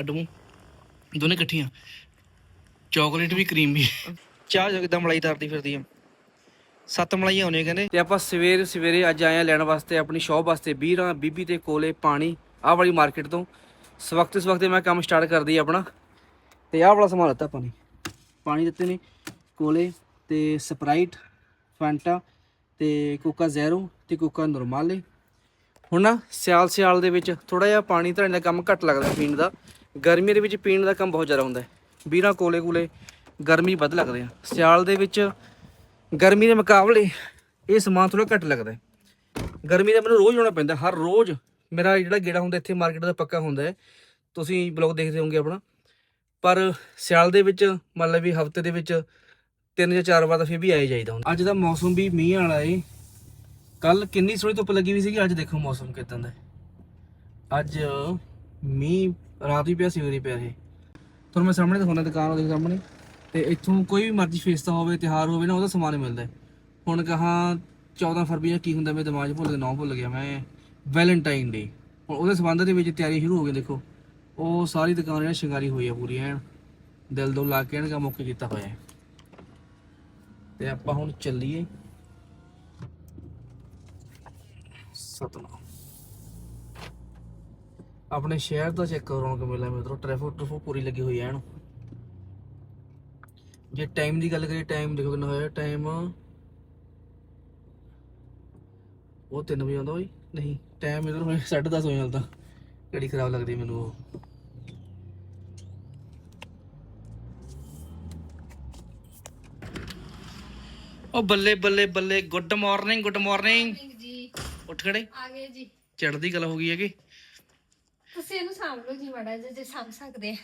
ਅੱਡੂ ਦੋਨੇ ਇਕੱਠੀਆਂ। ਚਾਕਲੇਟ ਵੀ ਕਰੀਮ ਵੀ। ਚਾਹ ਜਗਦਾ ਮਲਾਈ ਤਰਦੀ ਫਿਰਦੀ ਆ? ਸੱਤ ਮਲਾਈਆਂ ਹੋਣੇ ਕਹਿੰਦੇ। ਤੇ ਆਪਾਂ ਸਵੇਰ ਸਵੇਰੇ ਅੱਜ ਆਏ ਆ ਲੈਣ ਵਾਸਤੇ ਆਪਣੀ ਸ਼ੌਪ ਵਾਸਤੇ ਵੀਰਾਂ ਬੀਬੀ ਤੇ ਕੋਲੇ ਪਾਣੀ ਆਹ ਵਾਲੀ ਮਾਰਕੀਟ ਤੋਂ। ਇਸ ਵਕਤ ਮੈਂ ਕੰਮ ਸਟਾਰਟ ਕਰਦੀ ਆ ਆਪਣਾ। ਤੇ ਆਹ ਵਾਲਾ ਸਮਾਨ ਲੱਤਾ ਆਪਾਂ ਨੇ। ਪਾਣੀ ਦਿੱਤੇ ਨੇ ਕੋਲੇ ਤੇ ਸਪਰਾਈਟ ਫੈਂਟਾ ਤੇ ਕੋਕਾ ਜ਼ੈਰੋ ਤੇ ਕੋਕਾ ਨੋਰਮਾਲੇ। ਹੁਣ ਨਾ ਸਿਆਲ ਸਿਆਲ ਦੇ ਵਿੱਚ ਥੋੜਾ ਜਿਹਾ ਪਾਣੀ ਧਰਨ ਦਾ ਕੰਮ ਘੱਟ ਲੱਗਦਾ ਪੀਣ ਦਾ। ਗਰਮੀ ਦੇ ਵਿੱਚ ਪੀਣ ਦਾ ਕੰਮ ਬਹੁਤ ਜ਼ਿਆਦਾ ਹੁੰਦਾ ਹੈ। ਵੀਰਾਂ ਕੋਲੇ ਕੋਲੇ ਗਰਮੀ ਵੱਧ ਲੱਗਦੇ ਆ। ਸਿਆਲ ਦੇ ਵਿੱਚ ਗਰਮੀ ਦੇ ਮੁਕਾਬਲੇ ਇਹ ਸਮਾਨ ਥੋੜਾ ਘੱਟ ਲੱਗਦਾ ਹੈ। ਗਰਮੀ ਦਾ ਮੈਨੂੰ ਰੋਜ਼ ਆਉਣਾ ਪੈਂਦਾ, ਹਰ ਰੋਜ਼ ਮੇਰਾ ਜਿਹੜਾ ਗੇੜਾ ਹੁੰਦਾ, ਇੱਥੇ ਮਾਰਕੀਟ ਦਾ ਪੱਕਾ ਹੁੰਦਾ ਹੈ। ਤੁਸੀਂ ਬਲੌਗ ਦੇਖਦੇ ਹੋਵੋਗੇ ਆਪਣਾ। ਪਰ ਸਿਆਲ ਦੇ ਵਿੱਚ ਮੰਨ ਲਓ ਵੀ ਹਫ਼ਤੇ ਦੇ ਵਿੱਚ ਤਿੰਨ ਜਾਂ ਚਾਰ ਵਾਰ ਤਾਂ ਫਿਰ ਵੀ ਆਏ ਜਾਈਦਾ ਹੁੰਦਾ। ਅੱਜ ਦਾ ਮੌਸਮ ਵੀ ਮੀਂਹ ਵਾਲਾ ਏ। ਕੱਲ ਕਿੰਨੀ ਸੋਹਣੀ ਧੁੱਪ ਲੱਗੀ ਵੀ ਸੀਗੀ, ਅੱਜ ਦੇਖੋ ਮੌਸਮ ਕਿਦਾਂ ਦਾ ਅੱਜ ਮੀਂਹ ਰਾਤ ਵੀ ਪਿਆ, ਸਵੇਰੇ ਪਿਆ ਇਹ। ਤੁਹਾਨੂੰ ਮੈਂ ਸਾਹਮਣੇ ਦਿਖਾਉਣਾ ਦੁਕਾਨ ਉਹਦੇ ਸਾਹਮਣੇ। ਤੇ ਇੱਥੋਂ ਕੋਈ ਵੀ ਮਰਜ਼ੀ ਫੇਸਤਾ ਹੋਵੇ ਤਿਹਾਰ ਹੋਵੇ ਨਾ, ਉਹਦਾ ਸਮਾਨ ਮਿਲਦਾ ਹੁਣ ਕਹਾ 14 ਫਰਵਰੀ ਨੂੰ ਕੀ ਹੁੰਦਾ ਮੇਰੇ ਦਿਮਾਗ 'ਚ ਭੁੱਲ ਗਿਆ, ਨਾਮ ਭੁੱਲ ਗਿਆ ਮੈਂ। ਵੈਲੈਂਟਾਈਨ ਡੇ ਹੁਣ ਉਹਦੇ ਸੰਬੰਧ ਦੇ ਵਿੱਚ ਤਿਆਰੀ ਸ਼ੁਰੂ ਹੋ ਗਈ, ਦੇਖੋ। ਉਹ ਸਾਰੀ ਦੁਕਾਨ ਜਿਹੜਾ ਸ਼ਿੰਗਾਰੀ ਹੋਈ ਆ ਪੂਰੀ, ਐਨ। ਦਿਲ ਦੋ ਲਾ ਕੇ, ਐਨ ਕੰਮ ਓਕੇ ਕੀਤਾ ਹੋਇਆ ਹੈ। ਤੇ ਆਪਾਂ ਹੁਣ ਚੱਲੀਏ। ਸਤਨਾਮ। ਆਪਣੇ ਸ਼ਹਿਰ ਦਾ ਚੈੱਕ ਕਰੋ ਰੌਣਕ ਮੇਲਾ ਮਿੱਤਰੋ ਟ੍ਰੈਫਿਕ ਟ੍ਰੈਫਿਕ ਪੂਰੀ ਲੱਗੀ ਹੋਈ ਹੈ ਇਹਨੂੰ। ਜੇ ਟਾਈਮ ਦੀ ਗੱਲ ਕਰੀਏ ਟਾਈਮ ਦੇਖੋ ਕਿੰਨਾ ਹੋਇਆ ਟਾਈਮ ਉਹ 3 ਵਜੇ ਆਉਂਦਾ ਹੋਈ ਨਹੀਂ ਟਾਈਮ ਇਧਰ ਹੋਇਆ 10:30 ਵਜੇ ਆਉਂਦਾ ਘੜੀ ਖਰਾਬ ਲੱਗਦੀ ਮੈਨੂੰ ਉਹ। ਉਹ ਬੱਲੇ ਬੱਲੇ ਬੱਲੇ ਗੁੱਡ ਮਾਰਨਿੰਗ ਗੁੱਡ ਮਾਰਨਿੰਗ ਜੀ। ਉੱਠ ਖੜੇ। ਆ ਗਏ ਜੀ। ਚੜ੍ਹਦੀ ਕਲਾ ਹੋ ਗਈ ਹੈਗੀ। ਇਹਨੂੰ ਸਾਂਭ ਲਓ ਜੀ ਮਾੜਾ ਜਿਹਾ ਜੇ ਸਾਂਭ ਸਕਦੇ ਆ।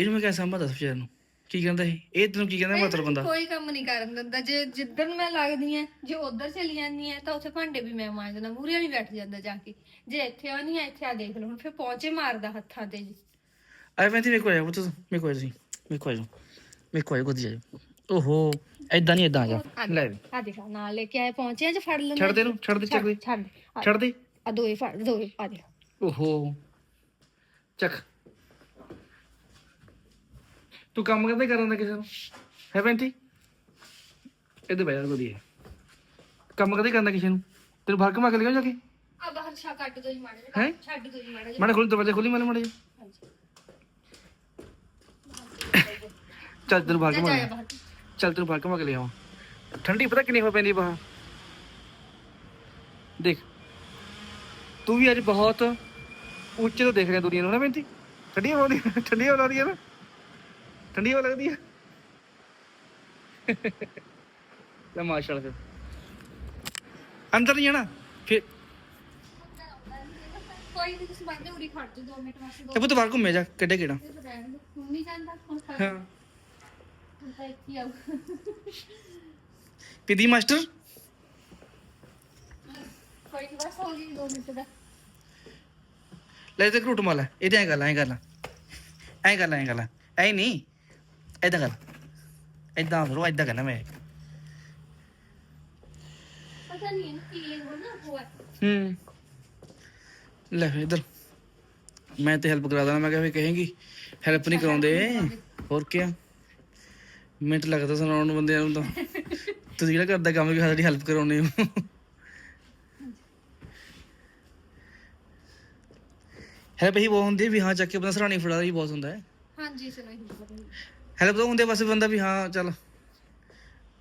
ਇਹਨੂੰ ਮੈਂ ਕਿਹਾ ਸਾਂਭਾ ਦੱਸ ਵਿਚਾਰ ਨੂੰ? ਕੀ ਕਹਿੰਦਾ ਇਹ? ਇਹ ਤੈਨੂੰ ਕੀ ਕਹਿੰਦਾ ਮਤਲਬ ਬੰਦਾ? ਕੋਈ ਕੰਮ ਨਹੀਂ ਕਰਨ ਦਿੰਦਾ। ਜੇ ਜਿੱਦਣ ਮੈਂ ਲੱਗਦੀ ਆ ਜੇ ਉਧਰ ਚਲੀ ਜਾਂਦੀ ਆ ਤਾਂ ਉੱਥੇ ਭਾਂਡੇ ਵੀ ਮੈਂ ਮਾਂਜਦਾ ਮੂਰੇ ਵੀ ਬੈਠ ਜਾਂਦਾ ਜਾ ਕੇ। ਜੇ ਇੱਥੇ ਆਉਣੀ ਆ ਇੱਥੇ ਆ ਦੇਖ ਲਓ। ਹੁਣ ਫਿਰ ਪਹੁੰਚੇ ਮਾਰਦਾ ਹੱਥਾਂ ਤੇ ਜੀ। ਆਏ ਮੈਂ ਤੇ ਮੇਰੇ ਕੋਲ ਆਇਆ ਉਹ ਤੂੰ। ਮੇਰੇ ਕੋਲ ਸੀ ਮੇਰੇ ਕੋਲ ਆਇਆ ਮੇਰੇ ਕੋਲ ਆਇਆ ਗੁੱਦੀ ਜਾ ਓਹੋ ਐਦਾਂ ਨਹੀਂ ਐਦਾਂ ਆ ਜਾ। ਲੈ ਵੀ। ਆ ਦੇਖਾ ਨਾਲ ਲੈ ਕੇ ਆਏ ਪਹੁੰਚੇ ਜੇ ਫੜ ਲੈਣਾ ਛੱਡ ਦੇ ਇਹਨੂੰ ਛੱਡ ਦੇ ਚੱਕ ਦੇ। ਛੱਡ ਆ- ਛੱਡ ਦੇ। ਆ ਦੋਏ ਫੜ ਦੋਏ ਆ ਦੇ ਓਹੋ। ਚੱਕ। ਤੂੰ ਕੰਮ ਕਦੇ ਕਰਨ ਦਾ ਕਿਸੇ ਨੂੰ? ਹੈ ਬੈਂਟੀ ਇਹਦੇ ਬੈਠ ਗੋਦੀ ਹੈ ਕੰਮ ਕਦੇ ਕਰਨਾ ਕਿਸੇ ਨੂੰ? ਤੈਨੂੰ ਭਰ ਕਮਾ ਕੇ ਲਿਆ ਜਾ ਕੇ? ਆ ਬਾਹਰ ਛਾ ਕੱਟ ਦੋ ਜੀ ਮਾੜਾ ਹੈਂ? ਛੱਡ ਦੋ ਜੀ ਮਾੜਾ ਜਿਹਾ। ਮਾੜੇ ਖੋਲੀ ਦਰਵਾਜ਼ਾ ਖੋਲੀ ਮਾੜੇ ਚੱਲ ਤੈਨੂੰ ਭਰ ਜਾ ਬਾਹਰ ਚੱਲ ਤੈਨੂੰ ਭਰ ਕਮਾ ਕੇ ਲਿਆਵਾਂ ਠੰਡੀ ਪਤਾ ਕਿੰਨੀ ਹੋ ਪੈਂਦੀ ਬਾਹਰ। ਦੇਖ। ਤੂੰ ਵੀ ਅੱਜ ਬਹੁਤ ਉੱਚੇ ਤੋਂ ਦੇਖ ਰਿਹਾ ਦੁਨੀਆ ਨੂੰ ਨਾ ਬੈਂਤੀ ਠੰਡੀ ਹਵਾ ਦੀ ਠੰਡੀ ਹਵਾ ਲੱਗਦੀ ਹੈ ਨਾ। ਠੰਡੀ ਹਵਾ ਲੱਗਦੀ ਹੈ ਲੈ ਮਾਸ਼ਾਅੱਲਾ ਫਿਰ। ਅੰਦਰ ਨਹੀਂ ਜਾਣਾ। ਫਿਰ ਕੋਈ ਨਹੀਂ ਤੁਸੀਂ ਬੰਦੇ ਉਰੀ ਖੜ ਜਾ 2 ਮਿੰਟ ਵਾਸਤੇ ਤੇ ਪੁੱਤ ਬਾਹਰ ਘੁੰਮੇ ਜਾ ਕਿੱਡੇ ਕਿਹੜਾ? ਜਾਂਦਾ ਹੁਣ ਖੜ ਹਾਂ। ਹੁਣ ਤਾਂ ਇੱਥੇ ਆਊ ਪਿਦੀ ਮਾਸਟਰ? ਕੋਈ ਨਹੀਂ ਬਸ ਹੋ ਗਈ 2 ਮਿੰਟ ਦਾ। ਲੈ ਤੇ ਘਰੂਟ ਮਾਲਾ। ਇਹਦੇ ਐਂ ਕਰ ਲੈ ਐਂ ਕਰ ਲੈ। ਐਂ ਕਰ ਲੈ ਐਂ ਕਰ ਲੈ। ਐਂ ਨਹੀਂ ਏਦਾਂ ਕਰ ਏਦਾਂ ਕਰੋ ਏਦਾਂ ਕਰਨਾ ਮੈਂ। ਪਤਾ ਨਹੀਂ ਇਹਨੂੰ ਕੀ ਲੈਣਾ ਨਾ ਹੋਇਆ ਹੂੰ। ਲੈ ਇੱਧਰ। ਮੈਂ ਤੇ ਹੈਲਪ ਕਰਾ ਦੇਣਾ ਮੈਂ ਕਿਹਾ ਵੀ ਕਹੇਂਗੀ ਹੈਲਪ ਨਹੀਂ ਕਰਾਉਂਦੇ। ਹੋਰ ਕੀ ਮਿੰਟ ਲੱਗਦਾ ਸੁਣਾਉਣ ਨੂੰ ਬੰਦਿਆਂ ਨੂੰ ਤਾਂ। ਤੁਸੀਂ ਜਿਹੜਾ ਕਰਦਾ ਕੰਮ ਵੀ ਸਾਡੀ ਹੈਲਪ ਕਰਾਉਣੇ ਹੋ? ਹੈਲਪ ਹੀ ਬਹੁਤ ਹੁੰਦੀ ਹੈ ਵੀ ਹਾਂ ਚੱਕ ਕੇ ਬੰਦਾ ਸਰਾਣੀ ਫੜਾ ਹੀ ਬਹੁਤ ਹੁੰਦਾ ਹੈ। ਹਾਂਜੀ ਪਤਾ ਨਹੀਂ ਹੈਲਪ ਤਾਂ ਹੁੰਦੇ ਬਸ ਬੰਦਾ ਵੀ ਹਾਂ ਚੱਲ।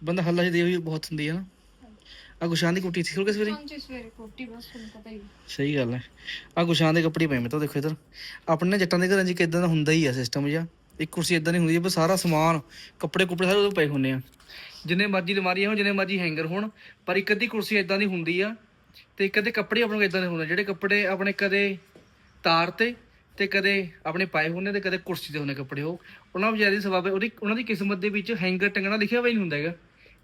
ਬੰਦਾ ਹੱਲਾ ਜਿਹੀ ਦੇ ਵੀ ਬਹੁਤ ਹੁੰਦੀ ਹੈ ਨਾ। ਆ ਗੁਸ਼ਾਨ ਦੀ ਕੁੱਟੀ ਇੱਥੇ ਖੁੱਲ ਕੇ ਸਵੇਰੇ ਹਾਂਜੀ ਸਵੇਰੇ ਕੋਟੀ ਬਸ ਤੁਹਾਨੂੰ ਪਤਾ ਹੀ। ਸਹੀ ਗੱਲ ਹੈ। ਆ ਗੁਸ਼ਾਨ ਦੇ ਕੱਪੜੇ ਪਏ ਮੈਂ ਤਾਂ ਦੇਖੋ ਇਧਰ। ਆਪਣੇ ਜੱਟਾਂ ਦੇ ਘਰਾਂ 'ਚ ਕਿਦਾਂ ਦਾ ਹੁੰਦਾ ਹੀ ਆ ਸਿਸਟਮ ਜਿਹਾ। ਇੱਕ ਕੁਰਸੀ ਇਦਾਂ ਨਹੀਂ ਹੁੰਦੀ ਬਸ ਸਾਰਾ ਸਮਾਨ ਕੱਪੜੇ ਕੁੱਪੜੇ ਸਾਰੇ ਉਹਦੇ ਪਏ ਹੁੰਦੇ ਆ। ਜਿੰਨੇ ਮਰਜ਼ੀ ਅਲਮਾਰੀਆਂ ਹੋਣ ਜਿੰਨੇ ਮਰਜ਼ੀ ਹੈਂਗਰ ਹੋਣ ਪਰ ਇੱਕ ਅੱਧੀ ਕੁਰਸੀ ਇਦਾਂ ਦੀ ਹੁੰਦੀ ਆ ਤੇ ਇੱਕ ਅੱਧੇ ਕੱਪੜੇ ਆਪਣੇ ਕੋਲ ਇਦਾਂ ਦੇ ਹੁੰਦੇ ਜਿਹੜੇ ਕੱਪੜੇ ਆਪਣੇ ਕਦੇ ਤਾਰ ਤੇ ਤੇ ਕਦੇ ਆਪਣੇ ਪਾਏ ਹੁੰਦੇ ਤੇ ਕਦੇ ਕੁਰਸੀ ਤੇ ਹੁੰਦੇ ਕੱਪੜੇ। ਉਹ ਉਹਨਾਂ ਵਿਚਾਰੀ ਦੀ ਸਵਾਬ ਉਹਦੀ ਉਹਨਾਂ ਦੀ ਕਿਸਮਤ ਦੇ ਵਿੱਚ ਹੈਂਗਰ ਟੰਗਣਾ ਲਿਖਿਆ ਹੋਇਆ ਨਹੀਂ ਹੁੰਦਾ ਹੈਗਾ।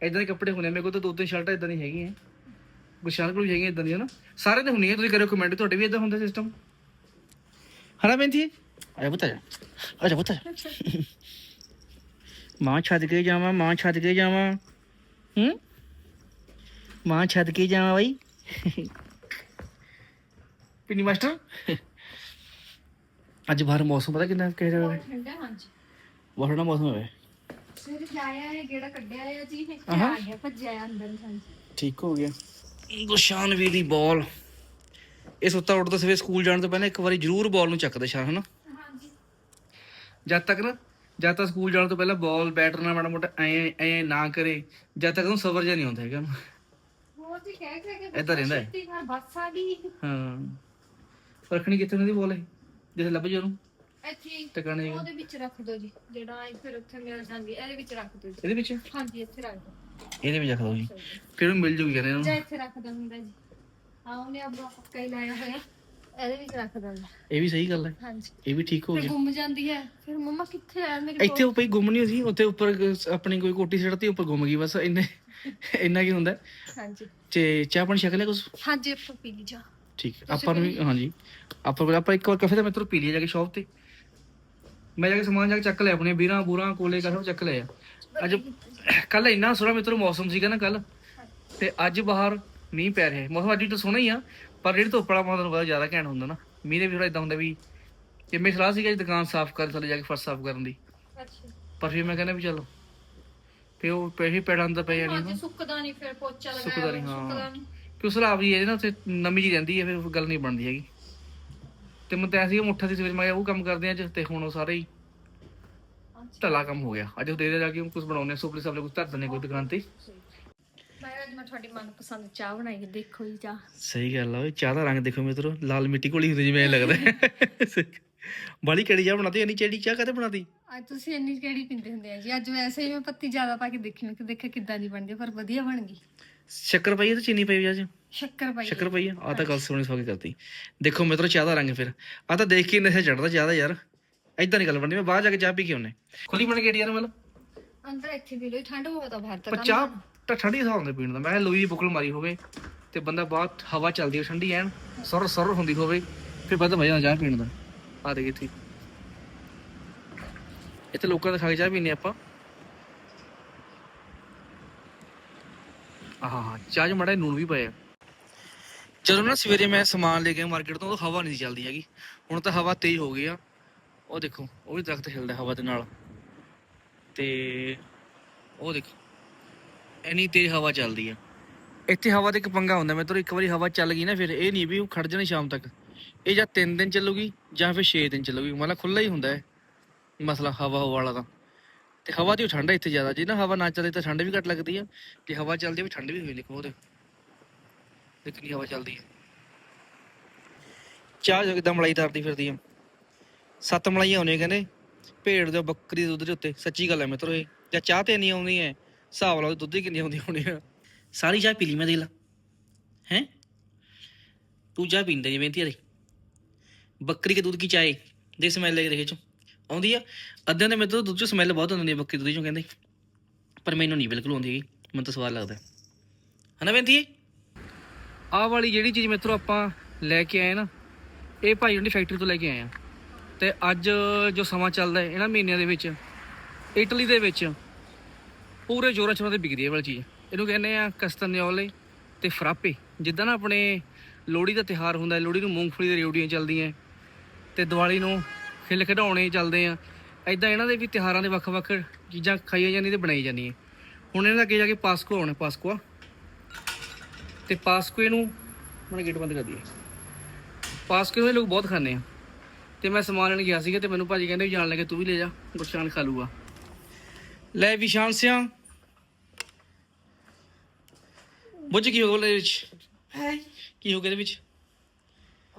ਇਦਾਂ ਦੇ ਕੱਪੜੇ ਆ। ਮੇਰੇ ਕੋਲ ਤਾਂ ਦੋ ਤਿੰਨ ਸ਼ਰਟਾਂ ਇਦਾਂ ਦੀਆਂ ਹੈਗੀਆਂ। ਗੁਸ਼ਾਨ ਕੋਲ ਵੀ ਹੈਗੀਆਂ ਇਦਾਂ ਦੀਆਂ ਨਾ। ਸਾਰੇ ਤੇ ਹੁੰਦੀਆਂ। ਤੁਸੀਂ ਕਰਿਓ ਕਮੈਂਟ ਤੁਹਾਡੇ ਵੀ ਇਦਾਂ ਹੁੰਦਾ ਸਿਸਟਮ ਹਨਾ ਬੈਂਤੀ ਆਜਾ ਆਜਾ ਪੁੱਤ। ਆਜਾ। ਮਾਂ ਛੱਡ ਕੇ ਜਾਵਾਂ ਮਾਂ ਛੱਡ ਕੇ ਜਾਵਾਂ। ਹੂੰ? ਮਾਂ ਛੱਡ ਕੇ ਜਾਵਾਂ ਬਾਈ। ਪਿੰਨੀ ਮਾਸਟਰ? ਅੱਜ ਬਾਹਰ ਮੌਸਮ ਪਤਾ ਕਿੰਨਾ ਠੰਡਾ ਹਾਂਜੀ। ਬਹੁਤ ਠੰਡਾ ਮੌਸਮ ਹੋਵੇ। ਸਵੇਰੇ ਜਾਇਆ ਹੈ ਕਿਹੜਾ ਕੱਢਿਆ ਹੈ ਜੀ ਤੇ ਆਹਾ। ਆ ਗਿਆ ਭੱਜਿਆ ਅੰਦਰ ਹਾਂਜੀ। ਠੀਕ ਹੋ ਗਿਆ। ਗੁਸ਼ਾਨ ਵੀ ਦੀ ਬਾਲ ਇਹ ਸੁੱਤਾ ਉੱਠਦਾ ਸਵੇਰੇ ਸਕੂਲ ਜਾਣ ਤੋਂ ਪਹਿਲਾਂ ਇੱਕ ਵਾਰੀ ਜ਼ਰੂਰ ਬਾਲ ਨੂੰ ਚੱਕਦਾ ਸ਼ਾਨ ਹਨਾ? ਹਾਂਜੀ। ਜਦ ਤੱਕ ਨਾ ਜਦ ਤੱਕ ਸਕੂਲ ਜਾਣ ਤੋਂ ਪਹਿਲਾਂ ਬਾਲ ਬੈਟਰ ਨਾਲ ਮਾੜਾ ਮੋਟਾ ਐ ਐ ਨਾ ਕਰੇ ਜਦ ਤੱਕ ਉਹਨੂੰ ਸਬਰ ਜਿਹਾ ਨਹੀਂ ਆਉਂਦਾ ਹੈਗਾ। ਹੋਰ ਜੀ ਕਹਿ ਕਹਿ ਕੇ ਏਦਾਂ ਰਹਿੰਦਾ ਹੈ। ਬੱਸ ਆ ਗਈ ਹਾਂ। ਰੱਖਣੀ ਕਿੱਥੇ ਹੁੰਦੀ ਬਾਲ ਇਹ ਜਿੱਥੇ ਲੱਭ ਇੱਥੇ ਹੀ। ਟਿਕਾਣੇ ਦੀ ਉਹਦੇ ਵਿੱਚ ਰੱਖ ਦਿਓ ਜੀ। ਜਿਹੜਾ ਇੱਥੇ ਉੱਥੇ ਮਿਲ ਜਾਂਦੀ ਹੈ, ਇਹਦੇ ਵਿੱਚ ਰੱਖ ਦਿਓ ਜੀ। ਇਹਦੇ ਵਿੱਚ? ਹਾਂਜੀ ਇੱਥੇ ਰੱਖ ਦਿਓ। ਇਹਦੇ ਵਿੱਚ ਰੱਖ ਦੋ ਜੀ। ਫਿਰ ਉਹ ਮਿਲ ਜੂਗੀ ਕਹਿੰਦੇ ਜਾਂ ਇਹਨੂੰ ਇੱਥੇ ਰੱਖ ਦਿਓ ਹੁੰਦਾ ਜੀ। ਹਾਂ ਉਹਨੇ ਆਪਣਾ ਪੱਕਾ ਹੀ ਲਾਇਆ ਹੋਇਆ। ਇਹਦੇ ਵਿੱਚ ਰੱਖ ਦਿੰਦਾ ਇਹ ਵੀ ਸਹੀ ਗੱਲ ਹੈ। ਹਾਂਜੀ। ਇਹ ਵੀ ਠੀਕ ਹੋ ਫਿਰ ਗਿਆ। ਗੁੰਮ ਜਾਂਦੀ ਹੈ। ਫਿਰ ਮੰਮਾ ਕਿੱਥੇ ਆ? ਮੇਰੇ ਇੱਥੇ ਉਹ ਪਈ ਗੁੰਮ ਨਹੀਂ ਸੀ। ਉੱਥੇ ਉੱਪਰ ਕ- ਆਪਣੀ ਕੋਈ ਕੋਟੀ ਛੜਤੀ ਉੱਪਰ ਗੁੰਮ ਗਈ। ਬਸ ਇੰਨੇ ਇੰਨਾ ਕੀ ਹੁੰਦਾ। ਹਾਂਜੀ। ਤੇ ਚਾਹ ਪਾਣੀ ਛਕ ਲਿਆ ਕੁਛ? ਹਾਂਜੀ ਆਪਾਂ ਪੀ ਲਈ ਜਾ ਠੀਕ ਹੈ। ਆਪਾਂ ਨੂੰ ਵੀ ਹਾਂਜੀ। ਆਪਾਂ ਆਪਾਂ ਇੱਕ ਵਾਰ ਕਫੇ ਦਾ ਮਿੱਤਰ ਪੀ ਲਿਆ ਜਾ ਕੇ ਸ਼ਾਪ ਤੇ। ਮੈਂ ਜਾ ਕੇ ਸਮਾਨ ਜਾ ਕੇ ਚੱਕ ਲਿਆ ਆਪਣੇ ਵੀਰਾਂ ਬੂਰਾਂ ਕੋਲੇ ਕਾ ਸਭ ਚੱਕ ਲਿਆ। ਅੱਜ ਕੱਲ ਇੰਨਾ ਸੋਹਣਾ ਮਿੱਤਰ ਮੌਸਮ ਸੀਗਾ ਨਾ ਕੱਲ। ਤੇ ਅੱਜ ਬਾਹਰ ਮੀਂਹ ਪੈ ਰਿਹਾ ਹੈ। ਮੌਸਮ ਅੱਜ ਵੀ ਤਾਂ ਸੋਹਣਾ ਹੀ ਆ ਪਰ ਜਿਹੜੀ ਧੁੱਪ ਵਾਲਾ ਮੌਸਮ ਬਹੁਤ ਜ਼ਿਆਦਾ ਘੈਂਟ ਹੁੰਦਾ ਨਾ। ਮੀਂਹ ਦੇ ਵੀ ਥੋੜਾ ਇਦਾਂ ਹੁੰਦਾ ਵੀ ਤੇ ਮੇਰੀ ਸਲਾਹ ਸੀਗਾ ਜੀ ਦੁਕਾਨ ਸਾਫ਼ ਕਰ ਥੱਲੇ ਜਾ ਕੇ ਫਰਸ਼ ਸਾਫ਼ ਕਰਨ ਦੀ। ਅੱਛਾ। ਪਰ ਫਿਰ ਮੈਂ ਕਹਿੰਦਾ ਵੀ ਚਲੋ। ਤੇ ਉਹ ਪੈਸੇ ਪੈੜਾਂ ਅੰਦਰ ਪੈ ਜਾਣੀ ਸੁੱਕਦਾ ਨਹੀਂ ਫਿਰ ਪੋਚਾ ਲਗਾਇਆ ਸੁੱਕਦਾ ਨੀ, ਹਾਂ। ਸੁੱਕਦਾ ਨਹੀਂ। ਕਿ ਉਸ ਹਾਲਾਤ ਦੀ ਹੈ ਨਾ ਉੱਥੇ ਨਵੀਂ ਜੀ ਰਹਿੰਦੀ ਹੈ ਫਿਰ ਉਹ ਗੱਲ ਨਹੀਂ ਬਣਦੀ ਹੈਗੀ। ਤੇ ਮੈਂ ਤਾਂ ਐਸੀ ਮੁੱਠਾ ਦੀ ਸਵੇਰ ਮੈਂ ਕਿਹਾ ਉਹ ਕੰਮ ਕਰਦੇ ਅੱਜ ਤੇ ਹੁਣ ਉਹ ਸਾਰੇ ਹੀ ਢਲਾ ਕੰਮ ਹੋ ਗਿਆ। ਅੱਜ ਉਹ ਦੇ ਦੇ ਜਾ ਕੇ ਕੁਝ ਬਣਾਉਣੇ ਸੁਪਲੀ ਸਭ ਕੁਝ ਧਰ ਦਿੰਦੇ ਕੋਈ ਦੁਕਾਨ ਤੇ। ਮੈਂ ਅੱਜ ਮੈਂ ਤੁਹਾਡੀ ਮਨਪਸੰਦ ਚਾਹ ਬਣਾਈ ਦੇਖੋ ਜੀ ਚਾਹ। ਸਹੀ ਗੱਲ ਆ ਓਏ ਚਾਹ ਦਾ ਰੰਗ ਦੇਖੋ ਮਿੱਤਰੋ ਲਾਲ ਮਿੱਟੀ ਕੋਲੀ ਹੁੰਦੀ ਜਿਵੇਂ ਐਂ ਲੱਗਦਾ। ਬਾਲੀ ਕਿਹੜੀ ਚਾਹ ਬਣਾਤੀ ਇੰਨੀ ਚੇੜੀ ਚਾਹ ਕਦੇ ਬਣਾਤੀ? ਅੱਜ ਤੁਸੀਂ ਇੰਨੀ ਕਿਹੜੀ ਪੀਂਦੇ ਹੁੰਦੇ ਆ ਜੀ? ਅੱਜ ਵੈਸੇ ਹੀ ਮੈਂ ਪੱਤੀ ਜ਼ਿਆਦਾ ਪਾ ਕੇ ਦੇਖੀ ਮੈਂ ਕਿ ਦੇਖਿਆ ਕਿੱਦਾਂ ਦੀ ਬਣਦੀ ਪਰ ਵਧੀਆ ਬਣ ਗਈ। ਸ਼ੱਕਰ ਪਈ ਹੈ ਤੇ ਚੀਨੀ ਪਈ ਹੈ ਅੱਜ ਸ਼ੱਕਰ ਪਾਈ ਸ਼ੱਕਰ ਪਈ ਆ? ਆ ਤਾਂ ਗੱਲ ਸੋਹਣੀ ਸਵਾਗੀ ਕਰਤੀ। ਦੇਖੋ ਮਿੱਤਰੋ ਚਾਹ ਦਾ ਰੰਗ ਫਿਰ। ਆ ਤਾਂ ਦੇਖ ਕੇ ਨਸ਼ਾ ਚੜਦਾ ਚਾਹ ਦਾ ਯਾਰ। ਐਦਾਂ ਨਹੀਂ ਗੱਲ ਬਣਨੀ ਮੈਂ ਬਾਹਰ ਜਾ ਕੇ ਚਾਹ ਪੀ ਕੇ ਆਉਨੇ ਖੁੱਲੀ ਬਣ ਕੇ ਯਾਰ ਮਤਲਬ? ਅੰਦਰ ਇੱਥੇ ਵੀ ਲੋਈ ਠੰਡ ਬਹੁਤ ਆ ਬਾਹਰ ਪਰ ਤੱਕ ਚਾਹ ਤਾਂ ਠੰਡੀ ਹਿਸਾਬ ਨਾਲ ਪੀਣ ਦਾ। ਮੈਂ ਲੋਈ ਦੀ ਬੁਕਲ ਮਾਰੀ ਹੋਵੇ ਤੇ ਬੰਦਾ ਬਾਹਰ ਹਵਾ ਚੱਲਦੀ ਹੋਵੇ ਠੰਡੀ ਐਨ ਸੁਰ ਸੁਰ ਹੁੰਦੀ ਹੋਵੇ ਫਿਰ ਵੱਧ ਮਜ਼ਾ ਆਉਂਦਾ ਚਾਹ ਪੀਣ ਦਾ। ਆ ਦੇ ਇੱਥੇ। ਇੱਥੇ ਲੋਕਾਂ ਦਾ ਖਾ ਕੇ ਚਾਹ ਪੀਨੇ ਆਪਾਂ। ਹਾਂ ਚਾਹ ਚ ਮੜਾ ਨੂਨ ਵੀ ਪਾਇਆ ਜਦੋਂ ਨਾ, ਸਵੇਰੇ ਮੈਂ ਸਮਾਨ ਲੈ ਕੇ ਮਾਰਕੀਟ ਤੋਂ ਉਦੋਂ ਹਵਾ ਨਹੀਂ ਸੀ ਚੱਲਦੀ ਹੈਗੀ। ਹੁਣ ਤਾਂ ਹਵਾ ਤੇਜ਼ ਹੋ ਗਈ ਆ। ਉਹ ਦੇਖੋ, ਉਹ ਵੀ ਦਰਖਤ ਹਿਲਦਾ ਹਵਾ ਦੇ ਨਾਲ। ਤੇ ਉਹ ਦੇਖੋ, ਇੰਨੀ ਤੇਜ਼ ਹਵਾ ਚੱਲਦੀ ਆ। ਇੱਥੇ ਹਵਾ ਦੇ ਇੱਕ ਪੰਗਾ ਹੁੰਦਾ, ਮੈਂ ਇੱਕ ਵਾਰੀ ਹਵਾ ਚੱਲ ਗਈ ਨਾ, ਫਿਰ ਇਹ ਨਹੀਂ ਵੀ ਉਹ ਖੜ ਜਾਣੀ ਸ਼ਾਮ ਤੱਕ। ਇਹ ਜਾਂ 3 ਦਿਨ ਚੱਲੂਗੀ, ਜਾਂ ਫਿਰ 6 ਦਿਨ ਚੱਲੂਗੀ। ਮਤਲਬ ਖੁੱਲਾ ਹੀ ਹੁੰਦਾ ਹੈ ਮਸਲਾ ਹਵਾ ਹਵਾ ਵਾਲਾ ਤਾਂ ਤੇ ਹਵਾ ਦੀ ਠੰਡਾ ਇੱਥੇ ਜ਼ਿਆਦਾ। ਜੇ ਨਾ ਹਵਾ ਨਾ ਚੱਲੇ ਤਾਂ ਠੰਡ ਵੀ ਘੱਟ ਲੱਗਦੀ ਆ। ਤੇ ਹਵਾ ਚੱਲਦੀ ਆ ਵੀ ਠੰਡ ਵੀ ਹੋਈ ਲਿਖੋ ਉਹਦੇ। ਤੇ ਕਿੰਨੀ ਹਵਾ ਚੱਲਦੀ ਆ। ਚਾਹ ਜਿੱਦਾਂ ਮਲਾਈ ਤਰਦੀ ਫਿਰਦੀ ਆ। ਸੱਤ ਮਲਾਈਆਂ ਆਉਣੀਆਂ ਕਹਿੰਦੇ। ਭੇਡ ਦੇ ਬੱਕਰੀ ਦੇ ਦੁੱਧ ਦੇ ਉੱਤੇ। ਸੱਚੀ ਗੱਲ ਹੈ ਮਿੱਤਰੋ ਇਹ। ਜਾਂ ਚਾਹ ਤੇ ਨਹੀਂ ਆਉਂਦੀ ਹੈ ਹਿਸਾਬ ਲਾਓ ਦੁੱਧ ਹੀ ਕਿੰਨੀ ਆਉਂਦੀ ਹੋਣੀ ਆ ਸਾਰੀ ਚਾਹ ਪੀ ਲਈ ਮੈਂ ਦੇਖ ਲਾ। ਹੈ? ਤੂੰ ਚਾਹ ਪੀਂਦਾ ਜਿਵੇਂ ਤੀ ਬੱਕਰੀ ਕੇ ਦੁੱਧ ਕੀ ਚਾਹ ਦੇ ਸਮੈਲ ਲੈ ਕੇ ਦੇਖੇ ਚੋ। ਆਉਂਦੀ ਆ। ਅੱਧਿਆਂ ਦੇ ਮੇਰੇ ਤੋਂ ਦੁੱਧ ਚ ਸਮੈਲ ਬਹੁਤ ਆਉਂਦੀ ਹੈ ਬੱਕਰੀ ਦੁੱਧ ਚੋਂ, ਕਹਿੰਦੇ। ਪਰ ਮੈਨੂੰ ਨਹੀਂ ਬਿਲਕੁਲ ਆਉਂਦੀ ਹੈਗੀ। ਮੈਨੂੰ ਤਾਂ ਸਵਾਦ ਲੱਗਦਾ। ਹਨਾ ਬੇਨਤੀ ਆਹ ਵਾਲੀ ਜਿਹੜੀ ਚੀਜ਼ ਮੇਰੇ ਤੋਂ ਆਪਾਂ ਲੈ ਕੇ ਆਏ ਨਾ, ਇਹ ਭਾਈ ਉਹਦੀ ਫੈਕਟਰੀ ਤੋਂ ਲੈ ਕੇ ਆਏ ਆ। ਤੇ ਅੱਜ ਜੋ ਸਮਾਂ ਚੱਲਦਾ ਹੈ, ਇਹਨਾਂ ਮਹੀਨਿਆਂ ਦੇ ਵਿੱਚ, ਇਟਲੀ ਦੇ ਵਿੱਚ, ਪੂਰੇ ਜੋਰਾਂ ਸ਼ੋਰਾਂ ਤੇ ਵਿਕਦੀ ਹੈ ਵਾਲੀ ਚੀਜ਼। ਇਹਨੂੰ ਕਹਿੰਦੇ ਆ ਕਸਤਨਿਓਲੇ ਤੇ ਫਰਾਪੇ। ਜਿੱਦਾਂ ਨਾ ਆਪਣੇ ਲੋਹੜੀ ਦਾ ਤਿਹਾਰ ਹੁੰਦਾ ਹੈ, ਲੋਹੜੀ ਨੂੰ ਮੂੰਗਫਲੀ ਦੇ ਰਿਉੜੀਆਂ ਚੱਲਦੀਆਂ ਤੇ ਦੀਵਾਲੀ ਨੂੰ ਖਿੱਲ ਖਿਡੌਣੇ ਚੱਲਦੇ ਆ। ਐਦਾਂ ਇਹਨਾਂ ਦੇ ਵੀ ਤਿਹਾਰਾਂ ਦੇ ਵੱਖ-ਵੱਖ ਚੀਜ਼ਾਂ ਖਾਈਆਂ ਜਾਂਦੀਆਂ ਤੇ ਬਣਾਈ ਜਾਂਦੀਆਂ। ਹੁਣ ਇਹਨਾਂ ਦਾ ਅੱਗੇ ਜਾ ਕੇ ਪਾਸਕੋ ਆਉਣਾ ਪਾਸਕੁਆ ਤੇ ਪਾਸਕੁਏ ਨੂੰ ਮਨ ਗੇਟ ਬੰਦ ਕਰ ਦਈਏ। ਪਾਸਕੁਏ ਇਹ ਲੋਕ ਬਹੁਤ ਖਾਂਦੇ ਆ। ਤੇ ਮੈਂ ਸਮਾਨ ਲੈਣ ਗਿਆ ਸੀਗਾ ਤੇ ਮੈਨੂੰ ਭਾਜੀ ਕਹਿੰਦੇ ਜਾਣ ਲੱਗੇ ਤੂੰ ਵੀ ਲੈ ਜਾ ਗੁਰਸ਼ਾਨ ਖਾ ਲੂਗਾ। ਲੈ ਵਿਸ਼ਾਨ ਸਿਆ। ਬੁੱਝ ਕੀ ਹੋ ਗਿਆ ਇਹਦੇ ਵਿੱਚ? ਹੈ? ਕੀ ਹੋ ਗਿਆ ਇਹਦੇ ਵਿੱਚ?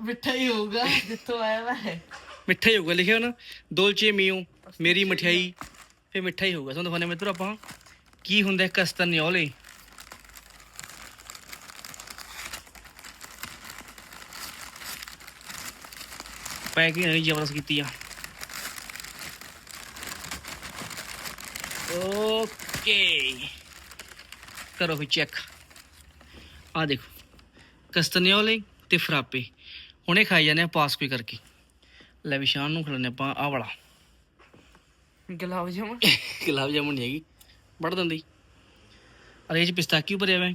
ਮਿੱਠਾ ਹੀ ਹੋਊਗਾ ਜਿੱਥੋਂ ਆਇਆ ਵਾ ਮਿੱਠਾ ਹੀ ਹੋਊਗਾ, ਲਿਖਿਆ ਨਾ? ਦੋਲਚੇ ਮੀਓ ਮੇਰੀ ਮਠਿਆਈ ਫੇ ਮਿੱਠਾ ਹੀ ਹੋਊਗਾ। ਤੁਹਾਨੂੰ ਦਿਖਾਉਂਦੇ ਮਿੱਤਰ ਆਪਾਂ। ਕੀ ਹੁੰਦਾ ਹੈ ਕਸਤਨਿਓਲੇ ਪੈਕਿੰਗ ਨਹੀਂ ਜ਼ਬਰਦਸਤ ਕੀਤੀ ਆ। ਓਕੇ। ਕਰੋ ਵੀ ਚੈੱਕ। ਆ ਦੇਖੋ। ਕਸਤਨਿਓਲੇ ਤੇ ਫਰਾਪੇ। ਹੁਣੇ ਖਾਈ ਜਾਂਦੇ ਆ, ਪਾਸ ਕੋਈ ਕਰਕੇ। ਲੈ ਵੀ ਸ਼ਾਮ ਨੂੰ ਖਿਲਾਉਂਦੇ ਆਪਾਂ ਆਹ ਵਾਲਾ। ਗੁਲਾਬ ਜਾਮੁਨ। ਗੁਲਾਬ ਜਾਮੁਨ ਨਹੀਂ ਹੈਗੀ ਵੜ ਦਿੰਦੀ ਅਰੇ ਇਹ ਚ ਪਿਸਤਾਕੀ ਭਰਿਆ ਹੋਇਆ ਹੈ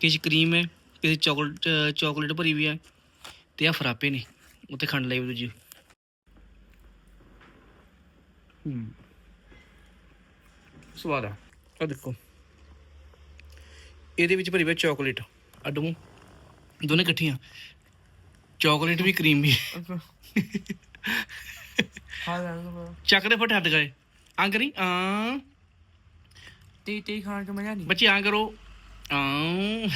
ਕਿਸੇ ਚ ਕਰੀਮ ਹੈ ਕਿਸੇ ਚਾਕਲੇਟ ਚਾਕਲੇਟ ਭਰੀ ਵੀ ਹੈ ਤੇ ਆ ਫਰਾਪੇ ਨੇ ਉੱਤੇ ਖੰਡ ਲਈ ਦੂਜੀ। ਹੂੰ। ਸਵਾਦ ਆ। ਆ ਦੇਖੋ। ਇਹਦੇ ਵਿੱਚ ਭਰੀ ਹੋਈ ਚਾਕਲੇਟ ਅਡੂ ਦੋਨੇ ਇਕੱਠੀਆਂ। ਚਾਕਲੇਟ ਵੀ ਕਰੀਮ ਵੀ ਲੈਣਾ ਚੱਕ ਦੇ ਫਟ ਹੱਟ ਗਏ। ਆਂ ਕਰੀ ਆਂ ਟੀ ਟੀ ਖਾਣ ਚ ਮਜ਼ਾ ਨਹੀਂ। ਬੱਚੇ ਆਂ ਕਰੋ। ਆਂ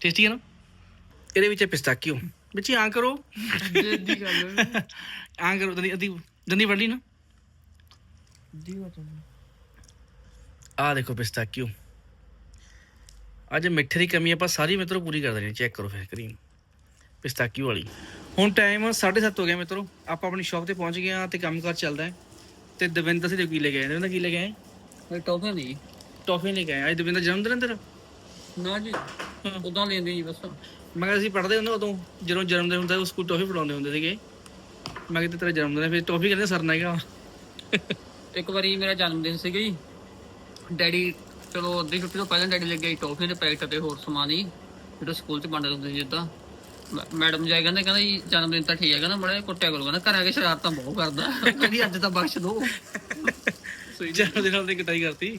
ਟੇਸਟੀ ਹੈ ਨਾ? ਇਹਦੇ ਵਿੱਚ ਪਿਸਤਾਕੀਓ। ਬੱਚੇ ਆਂ ਕਰੋ। ਜੱਦੀ ਗੱਲ ਆਂ ਕਰੋ ਦੰਦੀ ਅੱਧੀ ਦੰਦੀ ਵੜ ਲਈ ਨਾ। ਦੀ ਵਟਨ ਆ ਦੇਖੋ ਪਿਸਤਾਕੀਓ। ਅੱਜ ਮਿੱਠੇ ਦੀ ਕਮੀ ਆਪਾਂ ਸਾਰੀ ਮਿੱਤਰੋ ਪੂਰੀ ਕਰ ਦੇਣੀ ਚੈੱਕ ਕਰੋ ਫਿਰ ਕਰੀਮ। ਪਿਸਤਾਕੀਓ ਵਾਲੀ। ਹੁਣ ਟਾਈਮ 7:30 ਹੋ ਗਿਆ ਮਿੱਤਰੋ। ਆਪਾਂ ਆਪਣੀ ਸ਼ਾਪ ਤੇ ਪਹੁੰਚ ਗਏ ਆ ਤੇ ਕੰਮਕਾਰ ਚੱਲਦਾ ਹੈ। ਤੇ ਦਵਿੰਦਰ ਸੀ ਕੀ ਲੈ ਕੇ ਆਏ? ਦਵਿੰਦਰ ਕੀ ਲੈ ਕੇ ਆਏ? ਇਹ ਟੋਫੇ ਨਹੀਂ ਟੌਫੀ ਲੈ ਕੇ ਆਏ। ਅੱਜ ਦਵਿੰਦਰ ਜਨਮ ਦਿਨ ਤੇਰਾ? ਨਾ ਜੀ ਉਦਾਂ ਲੈਂਦੇ ਜੀ ਬਸ। ਮੈਂ ਕਿਹਾ ਅਸੀਂ ਪੜ੍ਹਦੇ ਹੁੰਦੇ ਉਦੋਂ ਜਦੋਂ ਜਨਮ ਦਿਨ ਹੁੰਦਾ ਉਸ ਸਕੂਲ ਟੌਫੀ ਫੜਾਉਂਦੇ ਹੁੰਦੇ ਸੀਗੇ। ਮੈਂ ਕਿਹਾ ਤੇਰਾ ਜਨਮ ਦਿਨ ਹੈ ਫਿਰ ਟੌਫੀ ਕਹਿੰਦੇ ਸਰਨਾ ਹੈਗਾ? ਇੱਕ ਵਾਰੀ ਮੇਰਾ ਜਨਮ ਦਿਨ ਸੀਗਾ ਜੀ। ਡੈਡੀ ਚਲੋ ਅੱਧੀ ਛੁੱਟੀ ਤੋਂ ਪਹਿਲਾਂ ਡੈਡੀ ਲੱਗੇ ਟੋਫੀ ਦੇ ਪੈਕਟ ਤੇ ਹੋਰ ਸਮਾਨ ਹੀ। ਜਿਹੜਾ ਸਕੂਲ ਚ ਵੰਡਦੇ ਹੁੰਦੇ ਜਿੱਦਾਂ। ਮੈ- ਮੈਡਮ ਜਾਈ ਕਹਿੰਦੇ ਕਹਿੰਦਾ ਜੀ ਜਨਮ ਦਿਨ ਤਾਂ ਠੀਕ ਹੈ ਕਹਿੰਦਾ ਬੜਾ ਕੁੱਟਿਆ ਕਰੋ ਕਹਿੰਦਾ ਘਰ ਆ ਕੇ ਸ਼ਰਾਰਤਾਂ ਬਹੁਤ ਕਰਦਾ। ਕਹਿੰਦੀ ਅੱਜ ਤਾਂ ਬਖਸ਼ ਦੋ ਜਨਮ ਦਿਨ ਨਾਲ ਦੀ ਕਟਾਈ ਕਰਤੀ।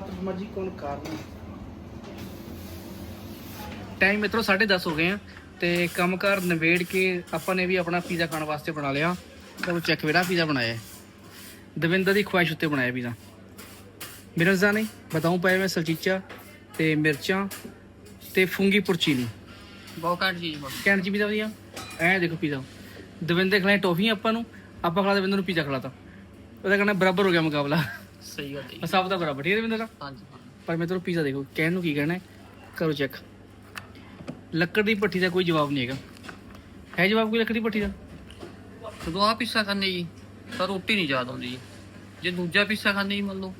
formaggi con carne ਟਾਈਮ ਮਿੱਤਰੋ 10:30 ਹੋ ਗਏ ਆ ਤੇ ਕੰਮਕਾਰ ਨਵੇੜ ਕੇ ਆਪਾਂ ਨੇ ਵੀ ਆਪਣਾ ਪੀਜ਼ਾ ਖਾਣ ਵਾਸਤੇ ਬਣਾ ਲਿਆ। ਤਾਂ ਉਹ ਚੈੱਕ ਵੇੜਾ ਪੀਜ਼ਾ ਬਣਾਇਆ ਦਵਿੰਦਰ ਦੀ ਖੁਆਇਸ਼ ਉੱਤੇ ਬਣਾਇਆ ਪੀਜ਼ਾ ਮੇਰੇ ਨੇ ਬਤਾਉਂ ਪਾਇਆ ਮੈਂ ਸਲਚੀਚਾ ਤੇ ਮਿਰਚਾਂ ਤੇ ਫੁੰਗੀ ਪੁਰਚੀਨੀ। ਬਹੁਤ ਘੱਟ ਚੀਜ਼ ਬਣ। ਕੈਂਟ ਜੀ ਪੀਜ਼ਾ ਵਧੀਆ। ਐ ਦੇਖੋ ਪੀਜ਼ਾ ਦਵਿੰਦਰ ਖਿਲਾਏ ਟੋਫੀਆਂ ਆਪਾਂ ਨੂੰ ਆਪਾਂ ਖਿਲਾ ਦਵਿੰਦਰ ਨੂੰ ਪੀਜ਼ਾ ਖਿਲਾਤਾ ਉਹਦਾ ਕਹਿੰਦਾ ਬਰਾਬਰ ਹੋ ਗਿਆ ਮੁਕਾਬਲਾ। ਸਹੀ ਗੱਲ ਹੈ ਸਭ ਦਾ ਬਰਾਬਰ ਠੀਕ ਹੈ ਦਵਿੰਦਰ ਦਾ ਹਾਂਜੀ ਹਾਂ। ਪਰ ਮੈਂ ਤੁਹਾਨੂੰ ਪੀਜ਼ਾ ਦੇਖੋ ਕਹਿਣ ਨੂੰ ਕੀ ਕਹਿਣਾ ਹੈ? ਕਰੋ ਚੈੱਕ ਲੱਕੜ ਦੀ ਭੱਠੀ ਦਾ ਕੋਈ ਜਵਾਬ ਨਹੀਂ ਹੈਗਾ। ਹੈ ਜਵਾਬ ਕੋਈ ਲੱਕੜ ਦੀ ਭੱਠੀ ਦਾ? ਜਦੋਂ ਆਹ ਪਿੱਸਾ ਖਾਂਦੇ ਜੀ ਤਾਂ ਰੋਟੀ ਨਹੀਂ ਯਾਦ ਆਉਂਦੀ ਜੀ। ਜੇ ਦੂਜਾ ਪਿੱਸਾ ਖਾਂਦੇ ਜੀ ਮੰਨ ਲਓ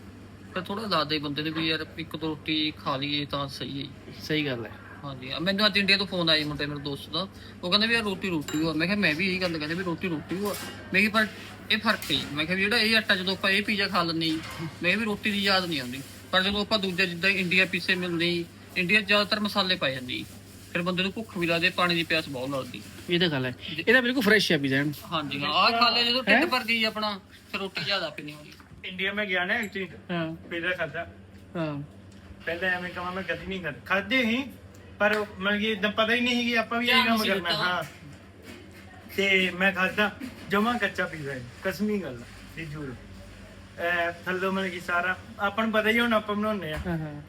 ਫਿਰ ਥੋੜਾ ਦੱਸਦੇ ਬੰਦੇ ਨੇ ਵੀ ਯਾਰ ਇੱਕ ਦੋ ਰੋਟੀ ਖਾ ਲਈਏ ਤਾਂ ਸਹੀ ਹੈ ਜੀ। ਸਹੀ ਗੱਲ ਹੈ। ਹਾਂਜੀ ਆ ਮੈਨੂੰ ਅੱਜ ਇੰਡੀਆ ਤੋਂ ਫੋਨ ਆਇਆ ਜੀ ਮੁੰਡੇ ਮੇਰੇ ਦੋਸਤ ਦਾ। ਉਹ ਕਹਿੰਦਾ ਵੀ ਯਾਰ ਰੋਟੀ ਰੋਟੀ ਹੋ ਮੈਂ ਕਿਹਾ ਮੈਂ ਵੀ ਇਹੀ ਗੱਲ ਕਹਿੰਦੇ ਵੀ ਰੋਟੀ ਰੋਟੀ ਹੋ ਮੈਂ ਕਿਹਾ ਪਰ ਇਹ ਫ਼ਰਕ ਹੈ। ਮੈਂ ਕਿਹਾ ਵੀ ਜਿਹੜਾ ਇਹ ਆਟਾ ਜਦੋਂ ਆਪਾਂ ਇਹ ਪੀਜ਼ਾ ਖਾ ਲੈਂਦੇ ਜੀ ਮੈਂ ਵੀ ਰੋਟੀ ਦੀ ਯਾਦ ਨਹੀਂ ਆਉਂਦੀ। ਪਰ ਜਦੋਂ ਆਪਾਂ ਦੂਜਾ ਜਿੱਦਾਂ ਇੰਡੀਆ ਪੀਸੇ ਮਿਲਦੇ ਇੰਡੀਆ ਜ਼ਿਆਦਾਤਰ ਮਸਾਲੇ ਪਾਏ ਜਾਂਦੇ ਜੀ। ਫਿਰ ਬੰਦੇ ਨੂੰ ਭੁੱਖ ਵੀ ਲੱਗਦੀ ਪਾਣੀ ਦੀ ਪਿਆਸ ਬਹੁਤ ਲੱਗਦੀ। ਇਹ ਤਾਂ ਗੱਲ ਹੈ। ਇਹਦਾ ਬਿਲਕੁਲ ਫਰੈਸ਼ ਹੈ ਪੀਜ਼ਾ। ਹਾਂਜੀ ਹਾਂ ਆਹ ਖਾ ਲਿਆ ਜਦੋਂ ਢਿੱਡ ਭਰ ਗਈ ਆਪਣਾ ਫਿਰ ਰੋਟੀ ਜ਼ਿਆਦਾ ਪੀਣੀ ਹੁੰਦੀ ਇੰਡੀਆ ਮੈਂ ਗਿਆ ਨਾ ਐਕਚੁਅਲੀ ਹਾਂ। ਪੀਜ਼ਾ ਖਾਦਾ ਹਾਂ। ਪਹਿਲਾਂ ਐਵੇਂ ਕਹਾਂ ਮੈਂ ਕਦੀ ਨਹੀਂ ਖਾਦਾ ਖਾਦੇ ਹੀ ਪਰ ਮਤਲਬ ਕਿ ਪਤਾ ਹੀ ਨਹੀਂ ਸੀ ਕਿ ਆਪਾਂ ਵੀ ਇਹ ਕੰਮ ਕਰਨਾ। ਹਾਂ। ਤੇ ਮੈਂ ਖਾਦਾ ਜਮਾ ਕੱਚਾ ਪੀਜ਼ਾ ਹੈ ਕਸਮੀ ਗੱਲ ਦੀ ਜੂਰ ਐ ਥੱਲੋਂ ਮਤਲਬ ਕਿ ਸਾਰਾ ਆਪਾਂ ਨੂੰ ਪਤਾ ਹੀ ਹੁਣ ਆਪਾਂ ਬਣਾਉਂਦੇ ਆ।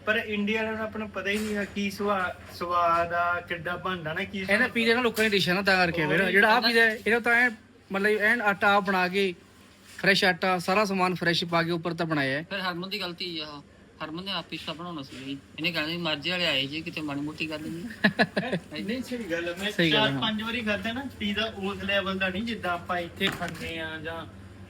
ਪਰ ਇੰਡੀਆ ਵਾਲਿਆਂ ਨੂੰ ਆਪਾਂ ਨੂੰ ਪਤਾ ਹੀ ਨਹੀਂ ਆ ਕੀ ਸਵਾਦ ਸਵਾਦ ਆ ਕਿੱਦਾਂ ਬਣਦਾ ਨਾ ਕੀ ਇਹਨਾਂ ਪੀਜ਼ਾ ਨਾ ਲੋਕਾਂ ਦੀ ਡਿਸ਼ ਨਾ ਤਾਂ ਕਰਕੇ ਫਿਰ। ਜਿਹੜਾ ਆ ਪੀਜ਼ਾ ਇਹਦਾ ਤਾਂ ਐ ਮਤਲਬ ਐਨ ਆਟਾ ਬਣਾ ਕੇ ਫਰੈਸ਼ ਆਟਾ ਸਾਰਾ ਸਮਾਨ ਫਰੈਸ਼ ਪਾ ਕੇ ਉੱਪਰ ਤਾਂ ਬਣਾਇਆ ਹੈ। ਫਿਰ ਹਰਮਨ ਦੀ ਗਲਤੀ ਆ ਹਰਮਨ ਨੇ ਆਪ ਪਿੱਛਾ ਬਣਾਉਣਾ ਸੀ ਜੀ ਇਹਨੇ ਕਹਿਣਾ ਵੀ ਮਰਜ਼ੀ ਵਾਲੇ ਆਏ ਜੀ ਕਿਤੇ ਮਾੜੀ ਮੋਟੀ ਗੱਲ ਨਹੀਂ। ਨਹੀਂ ਸਹੀ ਗੱਲ ਹੈ। ਮੈਂ ਸਹੀ ਗੱਲ ਹੈ, ਚਾਰ ਹਾਂ। ਪੰਜ ਵਾਰੀ ਖਾਦਾ ਨਾ ਪੀਜ਼ਾ ਉਸ ਲੈਵਲ ਦਾ ਨਹੀਂ ਜਿੱਦਾਂ ਆਪਾਂ ਇੱਥੇ ਖਾਂਦੇ ਆ ਜਾਂ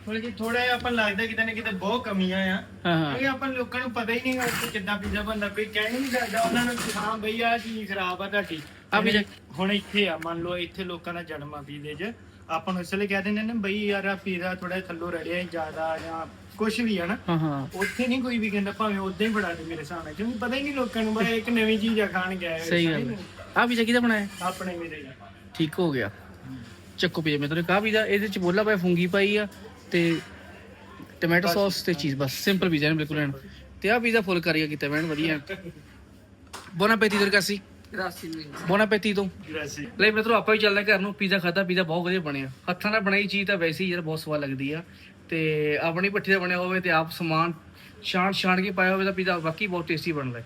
ਮਤਲਬ ਕਿ ਥੋੜਾ ਜਿਹਾ ਆਪਾਂ ਨੂੰ ਲੱਗਦਾ ਕਿਤੇ ਨਾ ਕਿਤੇ ਬਹੁਤ ਕਮੀਆਂ ਆ। ਹਾਂ ਹਾਂ। ਕਿਉਂਕਿ ਆਪਾਂ ਲੋਕਾਂ ਨੂੰ ਪਤਾ ਹੀ ਨਹੀਂ ਗਾ ਕਿ ਕਿੱਦਾਂ ਪੀਜ਼ਾ ਬਣਦਾ। ਕੋਈ ਕਹਿ ਹੀ ਨਹੀਂ ਸਕਦਾ ਉਹਨਾਂ ਨੂੰ ਕਿ ਹਾਂ ਬਈ ਆ ਚੀਜ਼ ਖਰਾਬ ਆ ਤੁਹਾਡੀ। ਆਹ ਪੀਜ਼ਾ- ਹੁਣ ਇੱਥੇ ਆ ਮੰਨ ਲਓ ਇੱਥੇ ਲੋਕਾਂ ਦਾ ਜਨਮ ਆ ਪੀਜ਼ੇ 'ਚ। ਆਪਾਂ ਨੂੰ ਇਸ ਲਈ ਕਹਿ ਦਿੰਦੇ ਨੇ ਬਈ ਯਾਰ ਆ ਪੀਜ਼ਾ ਥੋੜਾ ਥੱਲੋਂ ਰੜਿਆ ਜ਼ਿਆਦਾ ਜਾਂ ਕੁਝ ਵੀ ਆ ਨਾ ਹਾਂ ਹਾਂ। ਉੱਥੇ ਨਹੀਂ ਕੋਈ ਵੀ ਕਹਿੰਦਾ ਭਾਵੇਂ ਉਦਾਂ ਹੀ ਬਣਾ ਦੇ ਮੇਰੇ ਸਾਹਮਣੇ ਕਿਉਂਕਿ ਪਤਾ ਹੀ ਨਹੀਂ ਲੋਕਾਂ ਨੂੰ ਬਈ ਇੱਕ ਨਵੀਂ ਚੀਜ਼ ਆ ਖਾਣ ਗਿਆ ਸਹੀ ਗੱਲ ਆ ਪੀਜ਼ਾ ਕਿਹਦਾ ਬਣਾਇਆ? ਆਪਣੇ ਮੇਰੇ ਠੀਕ ਹੋ ਗਿਆ। ਚੱਕੋ ਪੀਜ਼ਾ ਮੈਂ ਤੁਹਾਨੂੰ ਕਹਾ ਪੀਜ਼ਾ ਇਹਦੇ ਚ ਬੋਲਾ ਪਾਇਆ ਫੂੰਗੀ ਪਾਈ ਆ ਤੇ ਟੋਮੈਟੋ ਸੌਸ ਤੇ ਚੀਜ਼ ਬਸ ਸਿੰਪਲ ਪੀਜ਼ਾ ਨੇ ਬਿਲਕੁਲ ਐਨ ਤੇ ਆ ਪੀਜ਼ਾ ਫੁੱਲ ਕਰੀਆ ਕੀਤਾ ਮੈਂ ਵਧੀਆ। ਬੋਨਾ ਪੈਤੀ ਦਰ ਕਾਸੀ ਰਾਸੀ ਨਹੀਂ ਬੋਨਾ ਪੈਤੀ ਤੋਂ। ਗ੍ਰੈਸੀ ਲੈ ਮਿੱਤਰੋ ਆਪਾਂ ਵੀ ਚੱਲਦੇ ਹਾਂ ਘਰ ਨੂੰ। ਪੀਜ਼ਾ ਖਾਦਾ ਪੀਜ਼ਾ ਬਹੁਤ ਵਧੀਆ ਬਣਿਆ। ਹੱਥਾਂ ਨਾਲ ਬਣਾਈ ਚੀਜ਼ ਤਾਂ ਵੈਸੇ ਹੀ ਯਾਰ ਬਹੁਤ ਸਵਾਦ ਲੱਗਦੀ ਆ। ਤੇ ਆਪਣੀ ਭੱਠੀ ਦਾ ਬਣਿਆ ਹੋਵੇ ਤੇ ਆਪ ਸਮਾਨ ਛਾਣ ਛਾਣ ਕੇ ਪਾਇਆ ਹੋਵੇ ਤਾਂ ਪੀਜ਼ਾ ਵਾਕਈ ਬਹੁਤ ਟੇਸਟੀ ਬਣਦਾ ਹੈ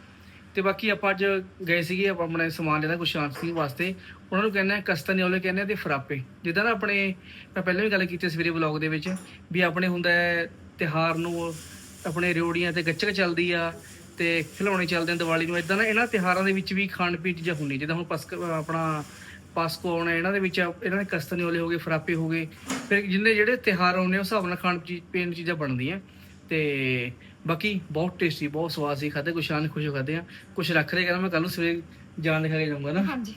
ਤੇ ਬਾਕੀ ਆਪਾਂ ਅੱਜ ਗਏ ਸੀਗੇ, ਆਪਾਂ ਆਪਣੇ ਸਮਾਨ ਲੈਣਾ ਕੁਛ ਸ਼ਾਂਤੀ ਵਾਸਤੇ, ਉਹਨਾਂ ਨੂੰ ਕਹਿੰਦੇ ਆ ਕਸਤਨਿਓਲੇ ਕਹਿੰਦੇ ਆ ਤੇ ਫਰਾਪੇ। ਜਿੱਦਾਂ ਨਾ ਆਪਣੇ, ਮੈਂ ਪਹਿਲਾਂ ਵੀ ਗੱਲ ਕੀਤੀ ਸਵੇਰੇ ਵਲੌਗ ਦੇ ਵਿੱਚ, ਵੀ ਆਪਣੇ ਹੁੰਦਾ ਹੈ ਤਿਹਾਰ ਨੂੰ ਆਪਣੇ ਰਿਓੜੀਆਂ ਤੇ ਗੱਚਕ ਚੱਲਦੀ ਆ ਤੇ ਖਿਲੌਣੇ ਚੱਲਦੇ ਆ ਦੀਵਾਲੀ ਨੂੰ ਇਦਾਂ ਨਾ ਇਹਨਾਂ ਤਿਹਾਰਾਂ ਦੇ ਵਿੱਚ ਵੀ ਖਾਣ ਪੀਣ ਚੀਜ਼ਾਂ ਹੁੰਦੀਆਂ, ਜਿੱਦਾਂ ਹੁਣ ਪਸਕ ਆਪਣਾ ਪਾਸਕੋ ਆਉਣਾ ਇਹਨਾਂ ਦੇ ਵਿੱਚ ਇਹਨਾਂ ਦੇ ਕਸਤਨਿਓਲੇ ਹੋ ਗਏ ਫਰਾਪੇ ਹੋ ਗਏ ਫਿਰ ਜਿੰਨੇ ਜਿਹੜੇ ਤਿਹਾਰ ਆਉਣੇ ਉਸ ਹਿਸਾਬ ਨਾਲ ਖਾਣ ਪੀਣ ਚੀਜ਼ਾਂ ਬਣਦੀਆਂ। ਤੇ ਬਾਕੀ ਬਹੁਤ ਟੇਸਟੀ ਬਹੁਤ ਸਵਾਦ ਸੀ ਖਾਦੇ ਕੁਛ ਆਨ ਖੁਸ਼ ਹੋ ਖਾਦੇ ਆ। ਕੁਛ ਰੱਖ ਰਹੇ ਕਹਿੰਦਾ ਮੈਂ ਕੱਲ ਨੂੰ ਸਵੇਰੇ ਜਾਣ ਦਿਖਾ ਕੇ ਜਾਊਂਗਾ ਨਾ। ਹਾਂਜੀ।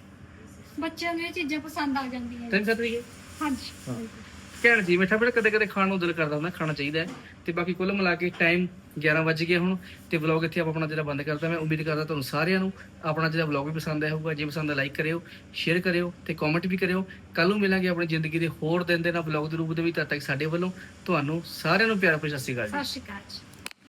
ਬੱਚਿਆਂ ਨੂੰ ਇਹ ਚੀਜ਼ਾਂ ਪਸੰਦ ਆ ਜਾਂਦੀਆਂ ਤੈਨੂੰ ਖਾਤੇ ਹੀ ਹਾਂਜੀ। ਕਹਿਣ ਜੀ, ਮਿੱਠਾ ਬੜਾ ਕਦੇ ਕਦੇ ਖਾਣ ਨੂੰ ਦਿਲ ਕਰਦਾ ਹੁੰਦਾ, ਖਾਣਾ ਚਾਹੀਦਾ ਹੈ। ਤੇ ਬਾਕੀ ਕੁੱਲ ਮਿਲਾ ਕੇ ਟਾਈਮ 11 ਵੱਜ ਗਿਆ ਹੁਣ, ਤੇ ਵਲੌਗ ਇੱਥੇ ਆਪਾਂ ਆਪਣਾ ਜਿਹੜਾ ਬੰਦ ਕਰਦਾ ਮੈਂ ਉਮੀਦ ਕਰਦਾ ਤੁਹਾਨੂੰ ਸਾਰਿਆਂ ਨੂੰ ਆਪਣਾ ਜਿਹੜਾ ਵਲੌਗ ਵੀ ਪਸੰਦ ਆਇਆ ਹੋਊਗਾ। ਜੇ ਪਸੰਦ ਆ ਲਾਈਕ ਕਰਿਓ ਸ਼ੇਅਰ ਕਰਿਓ ਤੇ ਕਮੈਂਟ ਵੀ ਕਰਿਓ। ਕੱਲ ਨੂੰ ਮਿਲਾਂਗੇ ਆਪਣੀ ਜ਼ਿੰਦਗੀ ਦੇ ਹੋਰ ਦਿਨ ਦੇ ਨਾਲ ਵਲੌਗ ਦੇ ਰੂਪ ਦੇ ਵਿੱਚ। ਤਦ ਤੱਕ ਸਾਡੇ ਵੱਲੋਂ ਤੁਹਾਨੂੰ ਸਾਰਿਆਂ ਨੂੰ ਪਿਆਰ ਭਰੀ ਸਤਿ ਸ਼੍ਰੀ ਅਕਾਲ ਜੀ। ਸਤਿ ਸ਼੍ਰੀ ਅਕਾਲ ਜੀ।